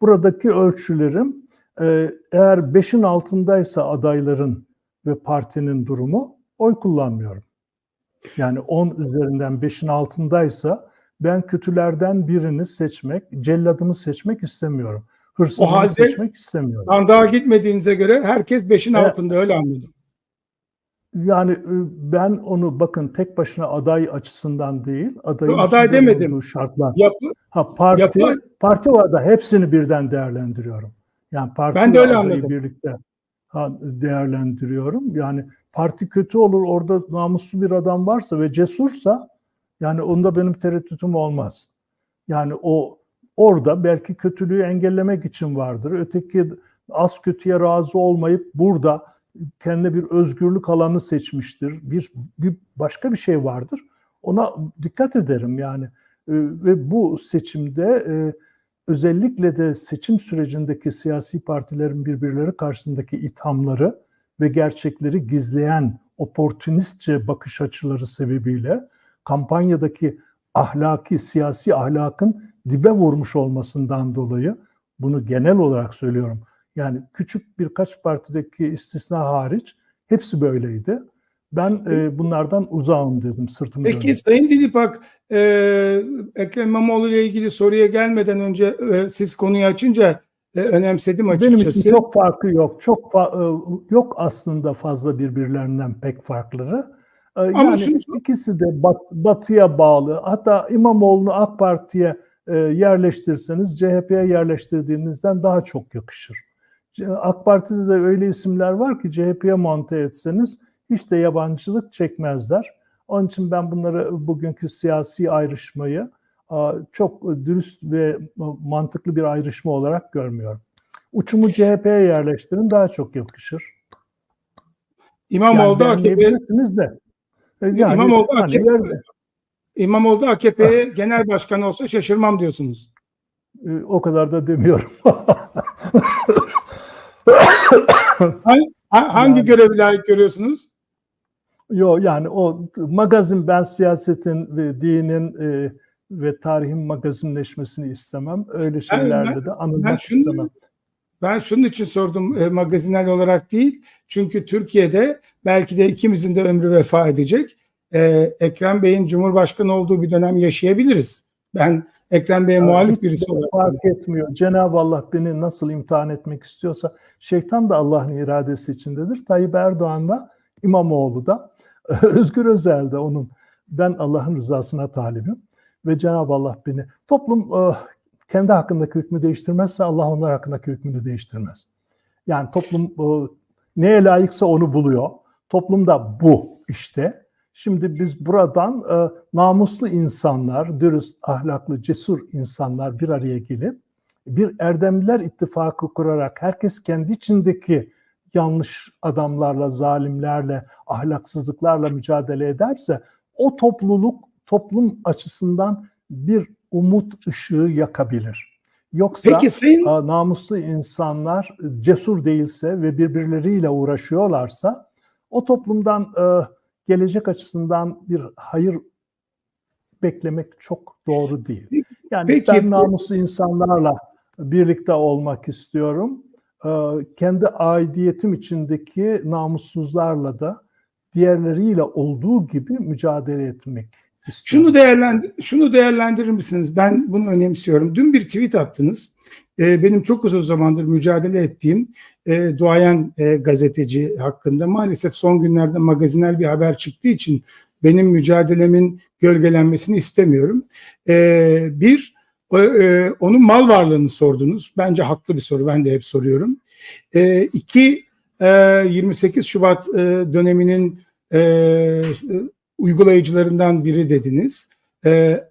Buradaki ölçülerim e, eğer 5'in altındaysa adayların ve partinin durumu oy kullanmıyorum. Yani 10 üzerinden 5'in altındaysa ben kötülerden birini seçmek, celladımı seçmek istemiyorum. Hırsızımı O halde- seçmek istemiyorum. Sandığa gitmediğinize göre herkes beşin Evet. altında öyle anladım. Yani e, ben onu bakın tek başına aday açısından değil, adayın Aday demedim. şartlar. Yapı, Ha parti Yapı- parti var da hepsini birden değerlendiriyorum. Yani parti Ben de öyle anladım. birlikte değerlendiriyorum. Yani parti kötü olur orada namuslu bir adam varsa ve cesursa yani onda benim tereddütüm olmaz. Yani o orada belki kötülüğü engellemek için vardır. Öteki az kötüye razı olmayıp burada kendine bir özgürlük alanı seçmiştir. Bir, bir başka bir şey vardır. Ona dikkat ederim yani. Ee, ve bu seçimde e, özellikle de seçim sürecindeki siyasi partilerin birbirleri karşısındaki ithamları ve gerçekleri gizleyen oportunistçe bakış açıları sebebiyle kampanyadaki ahlaki, siyasi ahlakın dibe vurmuş olmasından dolayı bunu genel olarak söylüyorum. Yani küçük birkaç partideki istisna hariç hepsi böyleydi. Ben e, bunlardan uzağım dedim sırtımı Peki döndüm. Sayın Dilipak, e, Ekrem İmamoğlu ile ilgili soruya gelmeden önce e, siz konuyu açınca e, önemsedim Benim açıkçası. için çok farkı yok. Çok fa- e, yok aslında fazla birbirlerinden pek farkları. E, Yani şunu- ikisi de bat- batıya bağlı. Hatta İmamoğlu'nu AK Parti'ye e, yerleştirseniz CHP'ye yerleştirdiğinizden daha çok yakışır. AK Parti'de de öyle isimler var ki CHP'ye monte etseniz hiç de yabancılık çekmezler. Onun için ben bunları bugünkü siyasi ayrışmayı çok dürüst ve mantıklı bir ayrışma olarak görmüyorum. Uçumu CHP'ye yerleştirin daha çok yakışır. İmamoğlu yani AKP, de. E, Yani, İmamoğlu hani AKP yer- İmamoğlu AKP'ye genel başkan olsa şaşırmam diyorsunuz. e, o kadar da demiyorum. Hangi, ha- hangi Yani- görevi layık görüyorsunuz? Yo yani o magazin ben siyasetin ve dinin e, ve tarihin magazinleşmesini istemem. Öyle şeylerle de anılmak şunu- istemem. Ben şunun için sordum e, magazinel olarak değil. Çünkü Türkiye'de belki de ikimizin de ömrü vefa edecek. E, Ekrem Bey'in Cumhurbaşkanı olduğu bir dönem yaşayabiliriz. Ben Ekrem Bey'e muhalif birisi de olarak. fark etmiyor. Cenab-ı Allah beni nasıl imtihan etmek istiyorsa şeytan da Allah'ın iradesi içindedir. Tayyip Erdoğan da İmamoğlu da Özgür Özel de onun ben Allah'ın rızasına talibim ve Cenab-ı Allah beni toplum e, kendi hakkındaki hükmü değiştirmezse Allah onlar hakkındaki hükmünü değiştirmez. Yani toplum e, neye layıksa onu buluyor. Toplum da bu işte. Şimdi biz buradan e, namuslu insanlar, dürüst, ahlaklı, cesur insanlar bir araya gelip bir erdemliler ittifakı kurarak herkes kendi içindeki yanlış adamlarla, zalimlerle, ahlaksızlıklarla mücadele ederse o topluluk toplum açısından bir umut ışığı yakabilir. Yoksa Peki Sayın a, namuslu insanlar cesur değilse ve birbirleriyle uğraşıyorlarsa o toplumdan e, gelecek açısından bir hayır beklemek çok doğru değil. Yani Peki, ben namuslu insanlarla birlikte olmak istiyorum. E, kendi aidiyetim içindeki namussuzlarla da diğerleriyle olduğu gibi mücadele etmek istiyorum. Şunu değerlendir şunu değerlendirir misiniz? Ben bunu önemsiyorum. Dün bir tweet attınız. Ee, benim çok uzun zamandır mücadele ettiğim e, duayen e, gazeteci hakkında maalesef son günlerde magazinel bir haber çıktığı için benim mücadelemin gölgelenmesini istemiyorum. Ee, bir, e, onun mal varlığını sordunuz. Bence haklı bir soru. Ben de hep soruyorum. Ee, iki, e, 28 Şubat e, döneminin e, uygulayıcılarından biri dediniz. Ee,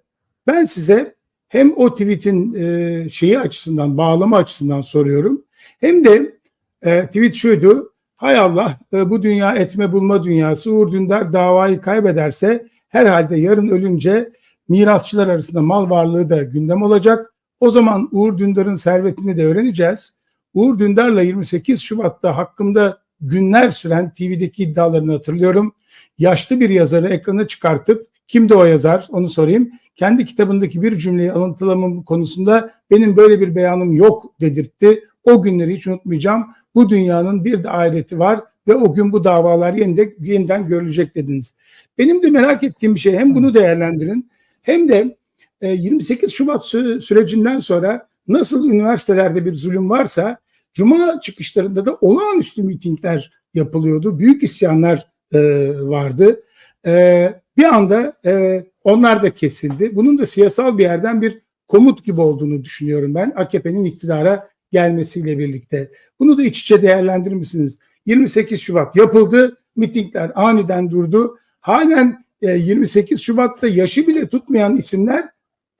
ben size hem o tweet'in e, şeyi açısından, bağlama açısından soruyorum. Hem de e, tweet şuydu. Hay Allah e, bu dünya etme bulma dünyası. Uğur Dündar davayı kaybederse herhalde yarın ölünce mirasçılar arasında mal varlığı da gündem olacak. O zaman Uğur Dündar'ın servetini de öğreneceğiz. Uğur Dündar'la 28 Şubat'ta hakkımda günler süren TV'deki iddialarını hatırlıyorum yaşlı bir yazarı ekrana çıkartıp Kimdi o yazar? Onu sorayım. Kendi kitabındaki bir cümleyi alıntılamam konusunda benim böyle bir beyanım yok dedirtti. O günleri hiç unutmayacağım. Bu dünyanın bir de ahireti var ve o gün bu davalar yeniden, yeniden görülecek dediniz. Benim de merak ettiğim bir şey hem bunu değerlendirin hem de e, 28 Şubat sü- sürecinden sonra nasıl üniversitelerde bir zulüm varsa Cuma çıkışlarında da olağanüstü mitingler yapılıyordu. Büyük isyanlar e, vardı. E, bir anda e, onlar da kesildi. Bunun da siyasal bir yerden bir komut gibi olduğunu düşünüyorum ben. AKP'nin iktidara gelmesiyle birlikte. Bunu da iç içe değerlendirir misiniz? 28 Şubat yapıldı. Mitingler aniden durdu. Halen e, 28 Şubat'ta yaşı bile tutmayan isimler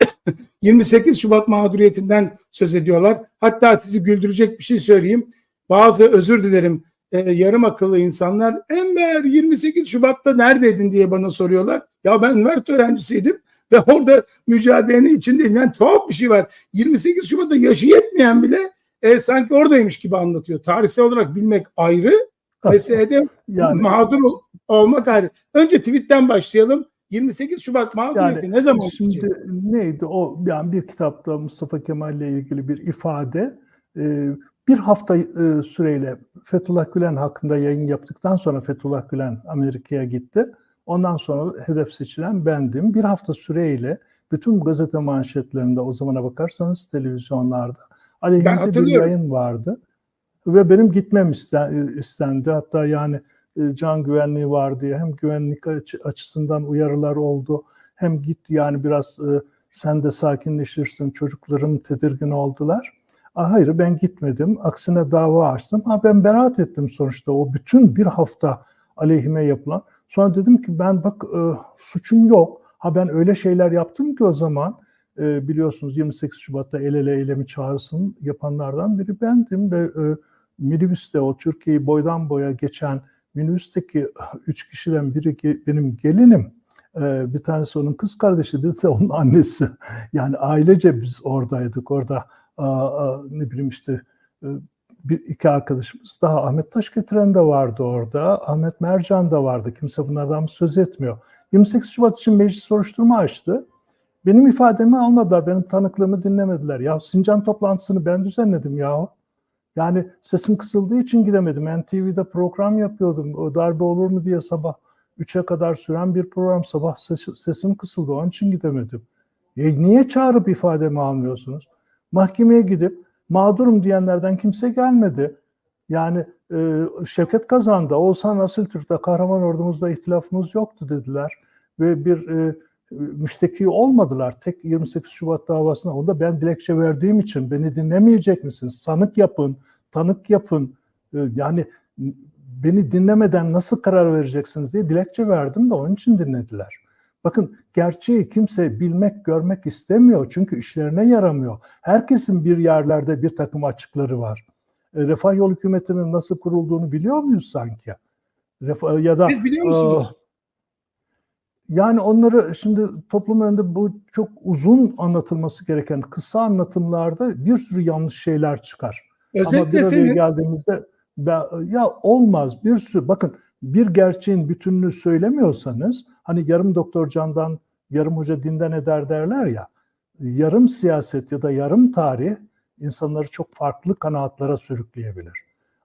28 Şubat mağduriyetinden söz ediyorlar. Hatta sizi güldürecek bir şey söyleyeyim. Bazı özür dilerim e, yarım akıllı insanlar Enver 28 Şubat'ta neredeydin diye bana soruyorlar. Ya ben üniversite öğrencisiydim ve orada mücadelenin içindeyim. Yani tuhaf bir şey var. 28 Şubat'ta yaşı yetmeyen bile e, sanki oradaymış gibi anlatıyor. Tarihsel olarak bilmek ayrı, meselede Yani mağdur ol- olmak ayrı. Önce tweetten başlayalım. 28 Şubat mağduriyeti ne zaman Şimdi neydi o yani bir kitapta Mustafa Kemal ile ilgili bir ifade e, bir hafta e, süreyle Fethullah Gülen hakkında yayın yaptıktan sonra Fethullah Gülen Amerika'ya gitti. Ondan sonra hedef seçilen bendim. Bir hafta süreyle bütün gazete manşetlerinde o zamana bakarsanız televizyonlarda aleyhinde bir yayın vardı. Ve benim gitmem isten- istendi. Hatta yani e, can güvenliği var diye hem güvenlik açı- açısından uyarılar oldu hem git yani biraz e, sen de sakinleşirsin çocuklarım tedirgin oldular. Hayır ben gitmedim aksine dava açtım. Ha, ben beraat ettim sonuçta o bütün bir hafta aleyhime yapılan. Sonra dedim ki ben bak e, suçum yok. Ha ben öyle şeyler yaptım ki o zaman e, biliyorsunuz 28 Şubat'ta el ele eylemi çağrısını yapanlardan biri bendim ve e, minibüste o Türkiye'yi boydan boya geçen minibüsteki üç kişiden biri benim gelinim. Ee, bir tanesi onun kız kardeşi, bir de onun annesi. Yani ailece biz oradaydık. Orada ne bileyim işte e, bir iki arkadaşımız daha Ahmet Taş getiren de vardı orada. Ahmet Mercan da vardı. Kimse bunlardan söz etmiyor. 28 Şubat için meclis soruşturma açtı. Benim ifademi almadılar. Benim tanıklığımı dinlemediler. Ya Sincan toplantısını ben düzenledim ya. Yani sesim kısıldığı için gidemedim. NTV'de program yapıyordum. O darbe olur mu diye sabah 3'e kadar süren bir program. Sabah ses- sesim kısıldı. Onun için gidemedim. E niye çağırıp ifademi almıyorsunuz? Mahkemeye gidip mağdurum diyenlerden kimse gelmedi. Yani e, Şevket Kazan'da, Oğuzhan Asiltürk'te, Kahraman Ordumuzda ihtilafımız yoktu dediler. Ve bir e, müşteki olmadılar. Tek 28 Şubat davasına. Onda ben dilekçe verdiğim için beni dinlemeyecek misiniz? Sanık yapın, tanık yapın. E, yani beni dinlemeden nasıl karar vereceksiniz diye dilekçe verdim de onun için dinlediler. Bakın gerçeği kimse bilmek, görmek istemiyor. Çünkü işlerine yaramıyor. Herkesin bir yerlerde bir takım açıkları var. E, Refah Yol Hükümeti'nin nasıl kurulduğunu biliyor muyuz sanki? Refah, ya da Siz biliyor musunuz? e, yani onları şimdi toplum önünde bu çok uzun anlatılması gereken kısa anlatımlarda bir sürü yanlış şeyler çıkar. Ama bir araya geldiğimizde ya olmaz bir sürü bakın bir gerçeğin bütününü söylemiyorsanız hani yarım doktor candan yarım hoca dinden eder derler ya yarım siyaset ya da yarım tarih insanları çok farklı kanaatlara sürükleyebilir.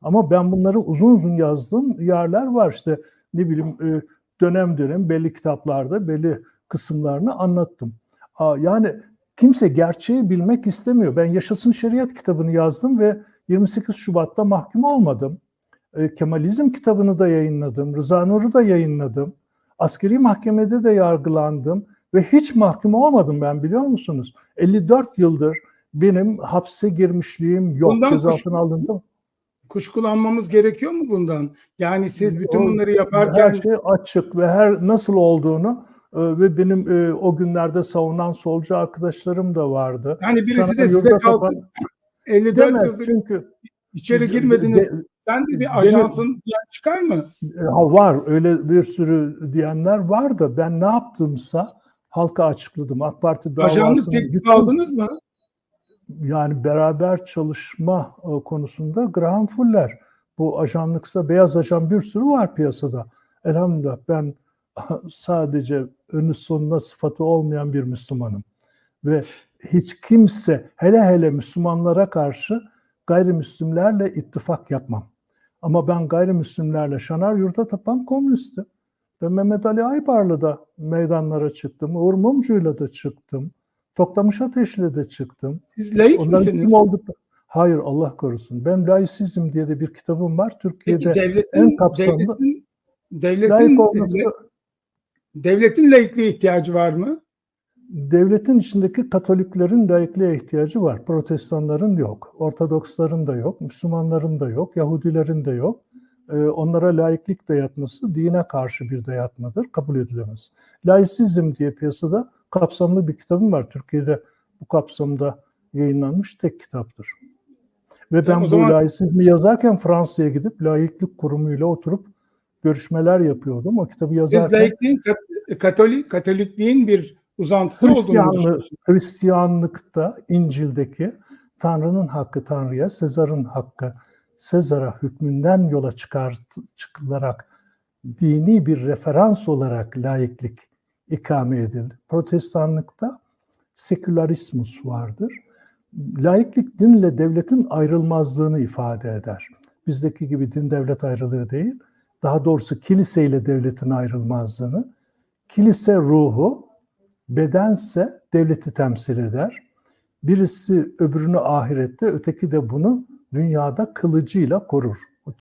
Ama ben bunları uzun uzun yazdığım yerler var işte ne bileyim e, dönem dönem belli kitaplarda belli kısımlarını anlattım. Yani kimse gerçeği bilmek istemiyor. Ben Yaşasın Şeriat kitabını yazdım ve 28 Şubat'ta mahkum olmadım. E, Kemalizm kitabını da yayınladım. Rıza Nur'u da yayınladım. Askeri mahkemede de yargılandım ve hiç mahkum olmadım ben biliyor musunuz? 54 yıldır benim hapse girmişliğim yok. Bundan Gözaltına alındım. kuşkulanmamız gerekiyor mu bundan? Yani siz bütün bunları yaparken her şey açık ve her nasıl olduğunu e, ve benim e, o günlerde savunan solcu arkadaşlarım da vardı. yani birisi Sana de size kalkıp kapan- 54 Demez yıldır çünkü içeri girmediniz. de- Sen de bir Benim- ajansın diyen çıkar mı? E, ha, var öyle bir sürü diyenler var da ben ne yaptımsa halka açıkladım. AK Parti Ajanlık teklifi aldınız mı? yani beraber çalışma e, konusunda Graham Fuller bu ajanlıksa beyaz ajan bir sürü var piyasada. Elhamdülillah ben sadece önü sonuna sıfatı olmayan bir Müslümanım. Ve hiç kimse hele hele Müslümanlara karşı gayrimüslimlerle ittifak yapmam. Ama ben gayrimüslimlerle şanar yurda tapan komünistim. Ben Mehmet Ali Aybarlı'da meydanlara çıktım. Uğur Mumcu'yla da çıktım. Toklamış Ateş'le de çıktım. Siz laik Onların misiniz? kim olduk? Hayır Allah korusun. Ben Laisizm diye de bir kitabım var. Peki Türkiye'de devletin, en kapsamlı- devletin, devletin, layık olması devletin laikliğe ihtiyacı var mı? Devletin içindeki Katoliklerin laikliğe ihtiyacı var. Protestanların yok. Ortodoksların da yok. Müslümanların da yok. Yahudilerin de yok. Ee, onlara laiklik dayatması dine karşı bir dayatmadır. Kabul edilemez. Laisizm diye piyasada kapsamlı bir kitabım var. Türkiye'de bu kapsamda yayınlanmış tek kitaptır. Ve ben o bu zaman- laisizmi yazarken Fransa'ya gidip laiklik kurumuyla oturup görüşmeler yapıyordum. O kitabı Siz yazarken laikliğin, kat- katolik, katolikliğin bir uzantısı olduğunu Hristiyanlık, düşünüyorsunuz. Hristiyanlıkta İncil'deki Tanrı'nın hakkı Tanrı'ya, Sezar'ın hakkı Sezar'a hükmünden yola çıkart, çıkılarak dini bir referans olarak laiklik ikame edildi. Protestanlıkta sekülarismus vardır. Laiklik dinle devletin ayrılmazlığını ifade eder. Bizdeki gibi din devlet ayrılığı değil, daha doğrusu kiliseyle devletin ayrılmazlığını, kilise ruhu, bedense devleti temsil eder. Birisi öbürünü ahirette, öteki de bunu dünyada kılıcıyla korur.